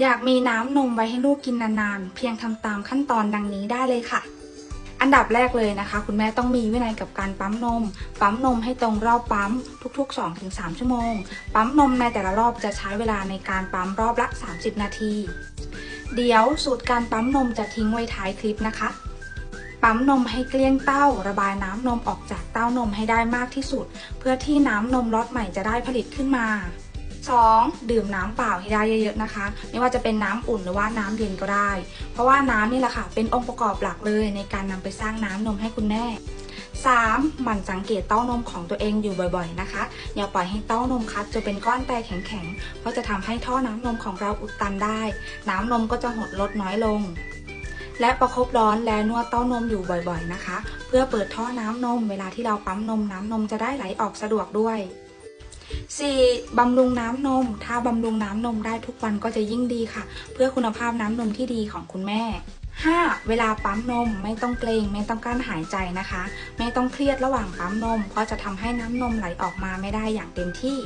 อยากมีน้ำนมไว้ให้ลูกกินนานๆ เพียงทำตามขั้นตอนดังนี้ได้เลยค่ะ อันดับแรกเลยนะคะ คุณแม่ต้องมีวินัยกับการปั๊มนม ปั๊มนมให้ตรงรอบปั๊มทุก ๆ 2-3 ชั่วโมง ปั๊มนมในแต่ละรอบจะใช้เวลาในการปั๊มรอบละ 30 นาที เดี๋ยวสูตรการปั๊มนมจะทิ้งไว้ท้ายคลิปนะคะปั๊มนมให้เกลี้ยงเต้า ระบายน้ำนมออกจากเต้านมให้ได้มากที่สุด เพื่อที่น้ำนมล็อตใหม่จะได้ผลิตขึ้นมา 2. ดื่มน้ำเปล่าให้ได้เยอะๆนะคะ ไม่ว่าจะเป็นน้ำอุ่นหรือว่าน้ำเย็นก็ได้ เพราะว่าน้ำนี่แหละค่ะ เป็นองค์ประกอบหลักเลยในการนำไปสร้างน้ำนมให้คุณแม่ 3. หมั่นสังเกตเต้านมของตัวเองอยู่บ่อยๆนะคะ อย่าปล่อยให้เต้านมคัดจนเป็นก้อนแตกแข็งๆ เพราะจะทำให้ท่อน้ำนมของเราอุดตันได้ น้ำนมก็จะหดลดน้อยลง และประคบร้อนและนวดเต้านมอยู่บ่อยๆนะคะ เพื่อเปิดท่อน้ำนม เวลาที่เราปั๊มนมน้ำนมจะได้ไหลออกสะดวกด้วย 4. บำรุงน้ำนม ถ้าบำรุงน้ำนมได้ทุกวันก็จะยิ่งดีค่ะ เพื่อคุณภาพน้ำนมที่ดีของคุณแม่ 5. เวลาปั๊มนมไม่ต้องเกรงไม่ต้องกั้นหายใจนะคะ ไม่ต้องเครียดระหว่างปั๊มนม เพราะจะทำให้น้ำนมไหลออกมาไม่ได้อย่างเต็มที่